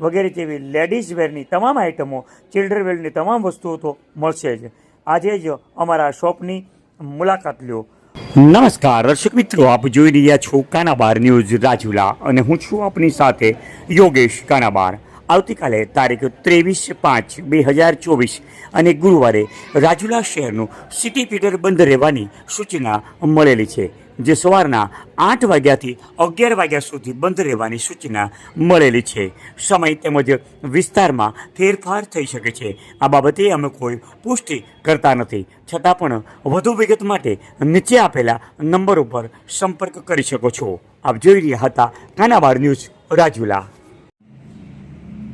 વગેરે જેવી લેડીઝ વેરની તમામ આઇટમો ચિલ્ડ્રન વેરની તમામ વસ્તુઓ તો મળશે જ. આજે જ અમારા શોપની મુલાકાત લ્યો. નમસ્કાર, દર્શક મિત્રો, આપ જોઈ રહ્યા છો કાનાબાર ન્યૂઝ રાજુલા અને હું છું આપની સાથે યોગેશ કાનાબાર. આવતીકાલે તારીખ ત્રેવીસ પાંચ બે હજાર ચોવીસ અને ગુરુવારે રાજુલા શહેરનું સિટી પીટર બંધ રહેવાની સૂચના મળેલી છે, જે સવારના આઠ વાગ્યાથી અગિયાર વાગ્યા સુધી બંધ રહેવાની સૂચના મળેલી છે. સમય તેમજ વિસ્તારમાં ફેરફાર થઈ શકે છે. આ બાબતે અમે કોઈ પુષ્ટિ કરતા નથી. છતાં પણ વધુ વિગત માટે નીચે આપેલા નંબર ઉપર સંપર્ક કરી શકો છો. આપ જોઈ રહ્યા હતા કાનાબાર ન્યૂઝ રાજુલા.